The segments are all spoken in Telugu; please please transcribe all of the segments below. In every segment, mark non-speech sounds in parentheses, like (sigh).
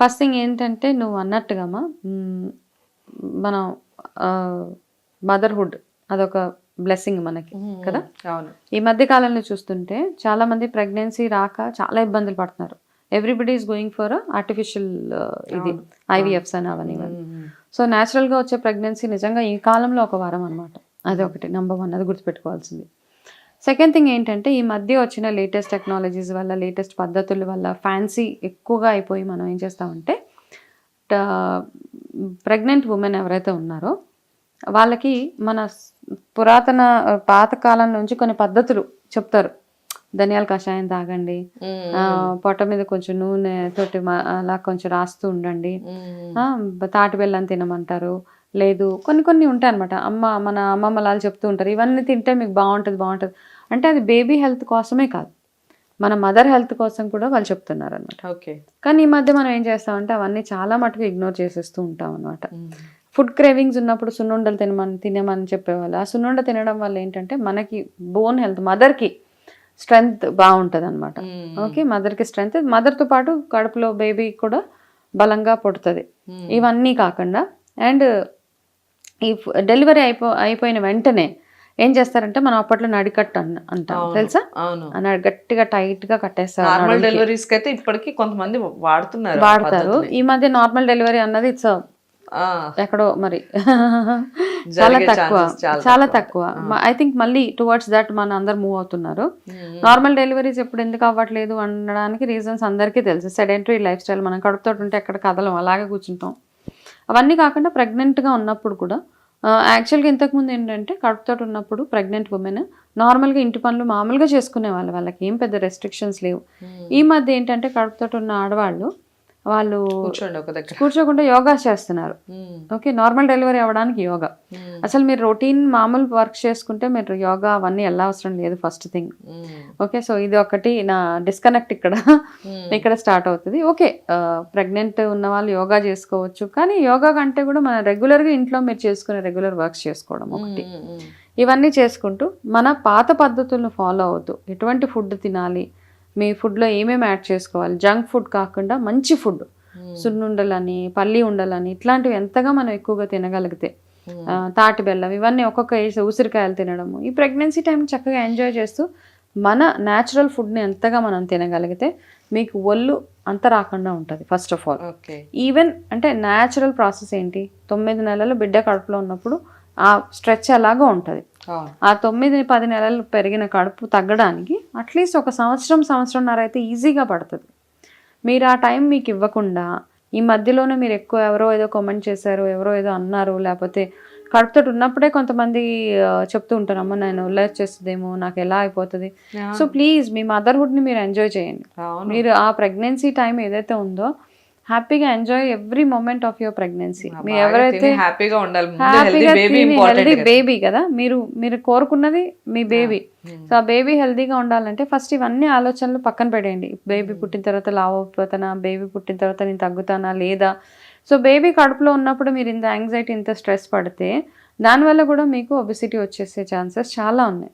ఫస్ట్ థింగ్ ఏంటంటే నువ్వు అన్నట్టుగామా మ్, మనం మదర్హుడ్ అదొక బ్లెస్సింగ్ మనకి కదా? అవును. ఈ మధ్య కాలంలో చూస్తుంటే చాలా మంది ప్రెగ్నెన్సీ రాక చాలా ఇబ్బందులు పడుతున్నారు. Everybody is going for artificial ఇది ఐవీఎఫ్స్ అని అవన్నీ. సో natural గా వచ్చే ప్రెగ్నెన్సీ నిజంగా ఈ కాలంలో ఒక వారం అనమాట అది ఒకటి నెంబర్ వన్ అది గుర్తుపెట్టుకోవాల్సింది. సెకండ్ థింగ్ ఏంటంటే ఈ మధ్య వచ్చిన లేటెస్ట్ టెక్నాలజీస్ వల్ల లేటెస్ట్ పద్ధతుల వల్ల ఫ్యాన్సీ ఎక్కువగా అయిపోయి మనం ఏం చేస్తామంటే ప్రెగ్నెంట్ ఉమెన్ ఎవరైతే ఉన్నారో వాళ్ళకి మన పురాతన ఆ, పాత కాలం నుంచి కొన్ని పద్ధతులు చెప్తారు. ధనియాల కషాయం తాగండి పొట్ట మీద కొంచెం నూనె తోటి అలా కొంచెం రాస్తూ ఉండండి. తాటి బెల్లం తినమంటారు. లేదు. కొన్ని కొన్ని ఉంటాయి అనమాట అమ్మ మన అమ్మమ్మ లాలు చెప్తూ ఉంటారు. ఇవన్నీ తింటే మీకు బాగుంటుంది బాగుంటుంది. అంటే అది బేబీ హెల్త్ కోసమే కాదు. మన మదర్ హెల్త్ కోసం కూడా వాళ్ళు చెప్తున్నారు అనమాట ఓకే. కానీ ఈ మధ్య మనం ఏం చేస్తామంటే అవన్నీ చాలా మటుకు ఇగ్నోర్ చేసేస్తూ ఉంటాం అనమాట ఫుడ్ క్రేవింగ్స్ ఉన్నప్పుడు సున్నుండలు తినమని తినమని చెప్పేవాళ్ళు. ఆ సున్నుండ తినడం వల్ల ఏంటంటే మనకి బోన్ హెల్త్ మదర్కి స్ట్రెంగ్త్ బాగుంటుంది అనమాట ఓకే మదర్కి స్ట్రెంగ్త్. మదర్తో పాటు కడుపులో బేబీ కూడా బలంగా పుడుతుంది. ఇవన్నీ కాకుండా అండ్ ఈ డెలివరీ అయిపో అయిపోయిన వెంటనే ఏం చేస్తారంటే మనం అప్పట్లో నడికట్టు అంటాం తెలుసా? అవును. గట్టిగా టైట్గా కట్టేస్తారు నార్మల్. డెలివరీస్కి అయితే ఇప్పటికీ కొంతమంది వాడుతున్నారు వాడతారు. ఈ మధ్య నార్మల్ డెలివరీ అన్నది ఇట్స్ ఎక్కడో మరి. (laughs) చాలా తక్కువ. చాలా తక్కువ. ఐ థింక్ మళ్ళీ టువర్డ్స్ దట్ మన అందరు మూవ్ అవుతున్నారు. నార్మల్ డెలివరీస్ ఎప్పుడు ఎందుకు అవ్వట్లేదు అనడానికి రీజన్స్ అందరికీ తెలుసు. సెడెంటరీ లైఫ్ స్టైల్ మనం కడుపుతో ఉంటే ఎక్కడ కదలం? అలాగే కూర్చుంటాం. అవన్నీ కాకుండా pregnant గా ఉన్నప్పుడు కూడా యాక్చువల్గా ఇంతకుముందు ఏంటంటే కడుపుతో ఉన్నప్పుడు ప్రెగ్నెంట్ ఉమెన్ నార్మల్గా ఇంటి పనులు మామూలుగా చేసుకునే వాళ్ళు. వాళ్ళకి ఏం పెద్ద రెస్ట్రిక్షన్స్ లేవు. ఈ మధ్య ఏంటంటే కడుపుతో ఉన్న ఆడవాళ్ళు వాళ్ళు కూర్చోకుండా యోగా చేస్తున్నారు. ఓకే నార్మల్ డెలివరీ అవ్వడానికి యోగా. అసలు మీరు రొటీన్ మామూలు వర్క్ చేసుకుంటే మీరు యోగా అవన్నీ ఎలా అవసరం లేదు ఫస్ట్ థింగ్. ఓకే సో ఇది ఒకటి నా డిస్కనెక్ట్ ఇక్కడ. ఇక్కడ స్టార్ట్ అవుతుంది. ఓకే ప్రెగ్నెంట్ ఉన్న వాళ్ళు యోగా చేసుకోవచ్చు. కానీ యోగా కంటే కూడా మన రెగ్యులర్గా ఇంట్లో మీరు చేసుకునే రెగ్యులర్ వర్క్స్ చేసుకోవడం ఒకటి. ఇవన్నీ చేసుకుంటూ మన పాత పద్ధతులను ఫాలో అవుతూ ఎటువంటి ఫుడ్ తినాలి మీ ఫుడ్లో ఏమేమి యాడ్ చేసుకోవాలి? జంక్ ఫుడ్ కాకుండా మంచి ఫుడ్. సున్నుండలని పల్లి ఉండలని ఇట్లాంటివి ఎంతగా మనం ఎక్కువగా తినగలిగితే తాటి బెల్లం ఇవన్నీ ఒక్కొక్క ఏజ్ ఉసిరికాయలు తినడము. ఈ ప్రెగ్నెన్సీ టైం చక్కగా ఎంజాయ్ చేస్తూ మన న్యాచురల్ ఫుడ్ని ఎంతగా మనం తినగలిగితే మీకు ఒళ్ళు అంత రాకుండా ఉంటుంది ఫస్ట్ ఆఫ్ ఆల్ ఈవెన్ అంటే న్యాచురల్ ప్రాసెస్ ఏంటి? తొమ్మిది నెలలు బిడ్డ కడుపులో ఉన్నప్పుడు ఆ స్ట్రెచ్ ఎలాగో ఉంటుంది. ఆ తొమ్మిది పది నెలలు పెరిగిన కడుపు తగ్గడానికి అట్లీస్ట్ ఒక సంవత్సరం సంవత్సరంన్నర అయితే ఈజీగా పడుతుంది. మీరు ఆ టైం మీకు ఇవ్వకుండా ఈ మధ్యలోనే మీరు ఎక్కువ ఎవరో ఏదో కామెంట్ చేశారు ఎవరో ఏదో అన్నారు లేకపోతే కడుపుతో ఉన్నప్పుడే కొంతమంది చెప్తూ ఉంటారు అమ్మ నేను చేస్తుందేమో నాకు ఎలా అయిపోతుంది? సో ప్లీజ్ మీ మదర్హుడ్ని మీరు ఎంజాయ్ చేయండి. మీరు ఆ ప్రెగ్నెన్సీ టైం ఏదైతే ఉందో హ్యాపీగా enjoy every moment of your pregnancy. మీరు ఎవరైతే హ్యాపీగా ఉండాలి. హెల్దీ హ్యాపీగా బేబీ కదా. మీరు మీరు కోరుకున్నది మీ బేబీ. సో ఆ బేబీ హెల్దీగా ఉండాలంటే ఫస్ట్ ఇవన్నీ ఆలోచనలు పక్కన పెట్టేయండి. బేబీ పుట్టిన తర్వాత లావ్ అయిపోతానా బేబీ పుట్టిన తర్వాత నేను తగ్గుతానా లేదా? సో బేబీ కడుపులో ఉన్నప్పుడు మీరు ఇంత యాంగ్జైటీ ఇంత స్ట్రెస్ పడితే దానివల్ల కూడా మీకు ఒబిసిటీ వచ్చేసే ఛాన్సెస్ చాలా ఉన్నాయి.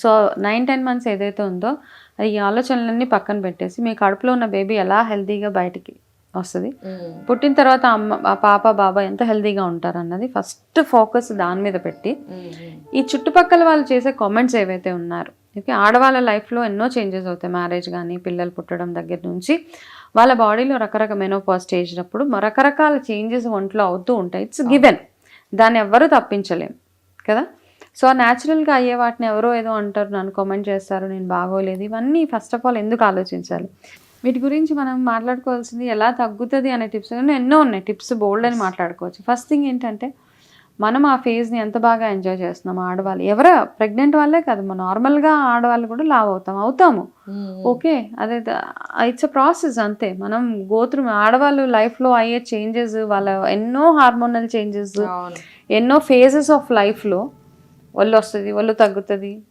సో నైన్ టెన్ మంత్స్ ఏదైతే ఉందో ఈ ఆలోచనలన్నీ పక్కన పెట్టేసి మీ కడుపులో ఉన్న బేబీ ఎలా హెల్తీగా బయటికి వస్తుంది? పుట్టిన తర్వాత అమ్మ ఆ పాప బాబా ఎంత హెల్తీగా ఉంటారు అన్నది ఫస్ట్ ఫోకస్ దాని మీద పెట్టి ఈ చుట్టుపక్కల వాళ్ళు చేసే కామెంట్స్ ఏవైతే ఉన్నారు ఓకే ఆడవాళ్ళ లైఫ్లో ఎన్నో చేంజెస్ అవుతాయి మ్యారేజ్ కానీ పిల్లలు పుట్టడం దగ్గర నుంచి. వాళ్ళ బాడీలో రకరకాల మెనోపాజ్ అప్పుడు రకరకాల చేంజెస్ ఒంట్లో అవుతూ ఉంటాయి. It's given. దాన్ని ఎవ్వరూ తప్పించలేం. కదా? సో న్యాచురల్గా అయ్యే వాటిని ఎవరో ఏదో అంటారు నన్ను కామెంట్ చేస్తారు నేను బాగోలేదు. ఇవన్నీ ఫస్ట్ ఆఫ్ ఆల్ ఎందుకు ఆలోచించాలి? వీటి గురించి మనం మాట్లాడుకోవాల్సింది ఎలా తగ్గుతుంది అనే టిప్స్ ఎన్నో ఉన్నాయి. టిప్స్ బోల్డ్ అని మాట్లాడుకోవచ్చు. ఫస్ట్ థింగ్ ఏంటంటే మనం ఆ ఫేజ్ని ఎంత బాగా ఎంజాయ్ చేస్తున్నాం? ఆడవాళ్ళు ఎవరో? ప్రెగ్నెంట్ వాళ్ళే కాదు మన నార్మల్గా ఆడవాళ్ళు కూడా లావ్ అవుతాం అవుతాము. ఓకే? అదే ఇట్స్ అ ప్రాసెస్ అంతే. మనం గోత్రు ఆడవాళ్ళు లైఫ్లో అయ్యే చేంజెస్ వాళ్ళ ఎన్నో హార్మోనల్ చేంజెస్ ఎన్నో ఫేజెస్ ఆఫ్ లైఫ్లో ఒళ్ళు వస్తుంది ఒళ్ళు తగ్గుతుంది.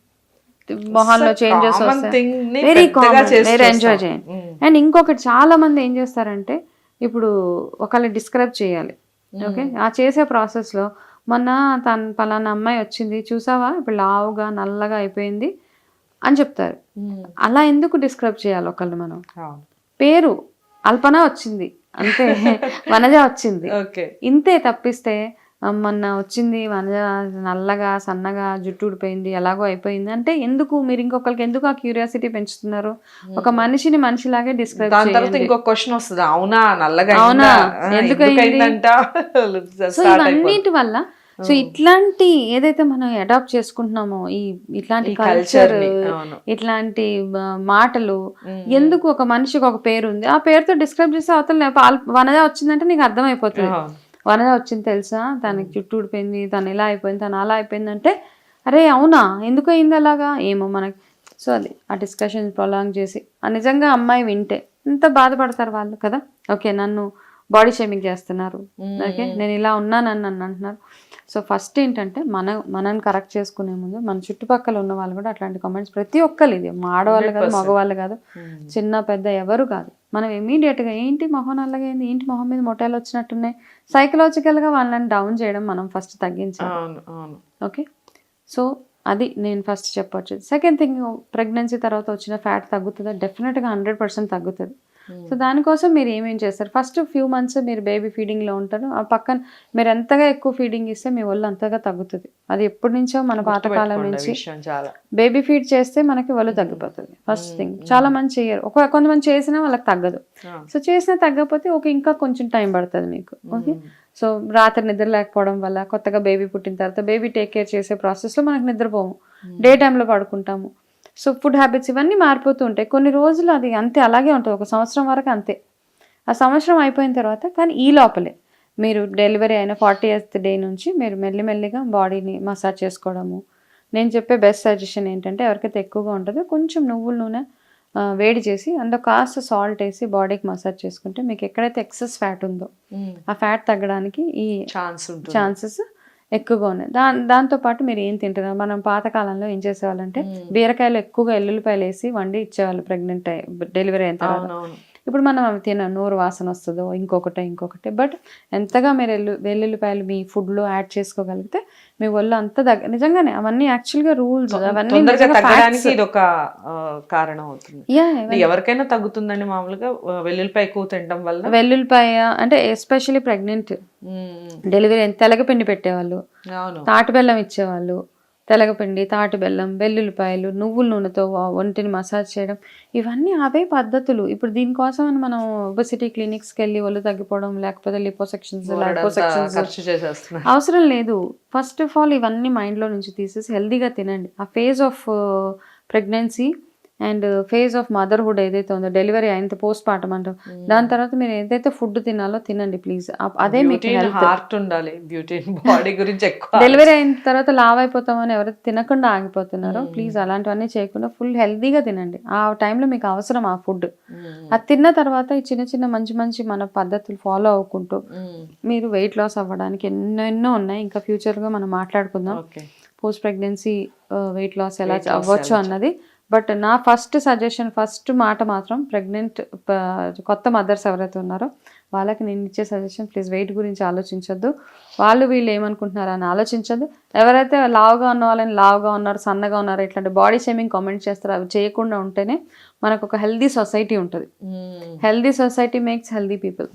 మొహాల్లో చేంజెస్ వస్తాయి. వెరీ కామన్ మీరు ఎంజాయ్. చేయండి. Mm. అండ్ ఇంకొకటి చాలా మంది ఏం చేస్తారంటే ఇప్పుడు ఒకళ్ళు డిస్క్రైబ్ చేయాలి. ఓకే? ఆ చేసే ప్రాసెస్లో మొన్న తన పలానా అమ్మాయి వచ్చింది చూసావా? ఇప్పుడు లావుగా నల్లగా అయిపోయింది అని చెప్తారు. Mm. అలా ఎందుకు డిస్క్రైబ్ చేయాలి ఒకళ్ళు మనం? పేరు అల్పన వచ్చింది. అంతే (laughs) వనజ వచ్చింది. ఇంతే తప్పిస్తే మొన్న వచ్చింది వనజ నల్లగా సన్నగా జుట్టు ఊడిపోయింది ఎలాగో అయిపోయింది. అంటే ఎందుకు? మీరు ఇంకొకరికి ఎందుకు ఆ క్యూరియాసిటీ పెంచుతున్నారు? ఒక మనిషిని మనిషిలాగే డిస్క్రైబ్ దాని తర్వాత ఇంకో క్వశ్చన్ వస్తుంది. అవునా? నల్లగా అవునా? ఎందుకు సో. ఇవన్నిటి వల్ల సో ఇట్లాంటి ఏదైతే మనం అడాప్ట్ చేసుకుంటున్నామో ఈ ఇట్లాంటి కల్చర్. ఇట్లాంటి మాటలు ఎందుకు ఒక మనిషికి ఒక పేరు ఉంది ఆ పేరుతో డిస్క్రైబ్ చేస్తే అవతల వనజ వచ్చిందంటే నీకు అర్థమైపోతుంది. వనజ వచ్చింది తెలుసా? తనకి చుట్టూ ఊడిపోయింది తను ఇలా అయిపోయింది తను అలా అయిపోయింది అంటే అరే అవునా? ఎందుకు అయింది అలాగా? ఏమో మనకి. సో అది ఆ డిస్కషన్ ప్రొలాంగ్ చేసి ఆ నిజంగా అమ్మాయి వింటే ఎంత బాధపడతారు వాళ్ళు కదా? ఓకే నన్ను బాడీ షేమింగ్ చేస్తున్నారు. ఓకే? నేను ఇలా ఉన్నానని నన్ను అంటున్నారు. సో ఫస్ట్ ఏంటంటే మన మనని కరెక్ట్ చేసుకునే ముందు మన చుట్టుపక్కల ఉన్న వాళ్ళు కూడా అట్లాంటి కామెంట్స్ ప్రతి ఒక్కరు ఇది. మా ఆడవాళ్ళు కాదు మగవాళ్ళు కాదు చిన్న పెద్ద ఎవరు కాదు. మనం ఇమీడియట్గా ఏంటి మొహం అయింది ఏంటి మొహం మీద మొటాలు వచ్చినట్టున్నాయి? సైకలాజికల్గా వాళ్ళని డౌన్ చేయడం మనం ఫస్ట్ తగ్గించాలి. ఓకే? సో అది నేను ఫస్ట్ చెప్పొచ్చు. సెకండ్ థింగ్ ప్రెగ్నెన్సీ తర్వాత వచ్చిన ఫ్యాట్ తగ్గుతుందా? డెఫినెట్గా హండ్రెడ్ పర్సెంట్ తగ్గుతుంది. సో దానికోసం మీరు ఏమేం చేస్తారు? ఫస్ట్ ఫ్యూ మంత్స్ మీరు బేబీ ఫీడింగ్లో ఉంటారు. ఆ పక్కన మీరు ఎంతగా ఎక్కువ ఫీడింగ్ ఇస్తే మీ ఒళ్ళు అంతగా తగ్గుతుంది. అది ఎప్పటి నుంచో మన పాతకాలం నుంచి బేబీ ఫీడ్ చేస్తే మనకి ఒళ్ళు తగ్గిపోతుంది. ఫస్ట్ థింగ్ చాలా మంది చేయరు ఒక కొంతమంది చేసినా వాళ్ళకి తగ్గదు. సో చేసినా తగ్గకపోతే ఒక ఇంకా కొంచెం టైం పడుతుంది మీకు. ఓకే సో రాత్రి నిద్ర లేకపోవడం వల్ల కొత్తగా బేబీ పుట్టిన తర్వాత బేబీ టేక్ కేర్ చేసే ప్రాసెస్లో మనకు నిద్రపోము. డే టైంలో పడుకుంటాము. సో ఫుడ్ హ్యాబిట్స్ ఇవన్నీ మారిపోతూ ఉంటాయి. కొన్ని రోజులు అది అంతే అలాగే ఉంటుంది. ఒక సంవత్సరం వరకు అంతే. ఆ సంవత్సరం అయిపోయిన తర్వాత కానీ ఈ లోపలే. మీరు డెలివరీ అయిన ఫార్టీ ఎయిత్ డే నుంచి మీరు మెల్లిమెల్లిగా బాడీని మసాజ్ చేసుకోవడము. నేను చెప్పే బెస్ట్ సజెషన్ ఏంటంటే ఎవరికైతే ఎక్కువగా ఉంటుందో కొంచెం నువ్వుల నూనె వేడి చేసి అందులో కాస్త సాల్ట్ వేసి బాడీకి మసాజ్ చేసుకుంటే మీకు ఎక్కడైతే ఎక్సెస్ ఫ్యాట్ ఉందో ఆ ఫ్యాట్ తగ్గడానికి ఈ ఛాన్స్ ఛాన్సెస్ ఎక్కువగా ఉన్నాయి. దా దాంతో పాటు మీరు ఏం తింటున్నారు? మనం పాతకాలంలో ఏం చేసేవాళ్ళంటే బీరకాయలు ఎక్కువగా ఎల్లుల్లిపాయలు వేసి వండి ఇచ్చేవాళ్ళు ప్రెగ్నెంట్ డెలివరీ అయిన తర్వాత. ఇప్పుడు మనం అవి తిన నోరు వాసన వస్తుందో ఇంకొకటి ఇంకొకటి. బట్ ఎంతగా మీరు ఎల్లు వెల్లుల్లిపాయలు మీ ఫుడ్లో యాడ్ చేసుకోగలిగితే మీ ఒళ్ళు అంత దగ్గర నిజంగానే అవన్నీ యాక్చువల్గా రూల్స్ అవన్నీ తగ్గడానికి. ఇది ఒక కారణం అవుతుంది. ఎవరికైనా తగ్గుతుందండి మామూలుగా వెల్లుల్లిపాయ ఎక్కువ తినడం వల్ల. వెల్లుల్లిపాయ అంటే ఎస్పెషల్లీ ప్రెగ్నెంట్. డెలివరీ తెలగపిండి పెట్టేవాళ్ళు. అవును. తాటి బెల్లం ఇచ్చేవాళ్ళు. తెలగపిండి తాటి బెల్లం వెల్లుల్లిపాయలు నువ్వుల నూనెతో ఒంటిని మసాజ్ చేయడం ఇవన్నీ అవే పద్ధతులు. ఇప్పుడు దీనికోసం మనం ఒబసిటీ క్లినిక్స్కి వెళ్ళి ఒళ్ళు తగ్గిపోవడం లేకపోతే లిపోసెక్షన్స్ చేసేస్తున్నారు అవసరం లేదు. ఫస్ట్ ఆఫ్ ఆల్ ఇవన్నీ మైండ్లో నుంచి తీసేసి హెల్దీగా తినండి. ఆ phase of pregnancy and phase of motherhood ఏదైతే ఉందో డెలివరీ అయిన పోస్ట్ పార్టం అంటాం దాని తర్వాత మీరు ఏదైతే ఫుడ్ తినాలో తినండి ప్లీజ్. అదే మీకు హార్ట్ ఉండాలి. బ్యూటీ బాడీ గురించి ఎక్కువ డెలివరీ అయిన తర్వాత లావ్ అయిపోతామని ఎవరైతే తినకుండా ఆగిపోతున్నారో. ప్లీజ్ అలాంటివన్నీ చేయకుండా ఫుల్ హెల్తీగా తినండి. ఆ టైంలో మీకు అవసరం ఆ ఫుడ్. అది తిన్న తర్వాత ఈ చిన్న చిన్న మంచి మంచి మన పద్ధతులు ఫాలో అవ్వకుంటూ. మీరు వెయిట్ లాస్ అవ్వడానికి ఎన్నో ఎన్నో ఉన్నాయి. ఇంకా ఫ్యూచర్గా మనం మాట్లాడుకుందాం. పోస్ట్ ప్రెగ్నెన్సీ వెయిట్ లాస్ ఎలా అవ్వచ్చు అన్నది బట్ నా ఫస్ట్ సజెషన్ ఫస్ట్ మాట మాత్రం ప్రెగ్నెంట్ కొత్త మదర్స్ ఎవరైతే ఉన్నారో వాళ్ళకి నేను ఇచ్చే సజెషన్ ప్లీజ్ వెయిట్ గురించి ఆలోచించొద్దు. వాళ్ళు వీళ్ళు ఏమనుకుంటున్నారు అని ఆలోచించొద్దు. ఎవరైతే లావుగా ఉన్న వాళ్ళని లావుగా ఉన్నారు సన్నగా ఉన్నారు ఇట్లాంటి బాడీ షేమింగ్ కామెంట్ చేస్తారో అవి చేయకుండా ఉంటేనే మనకు ఒక హెల్దీ సొసైటీ ఉంటుంది. Healthy society makes healthy people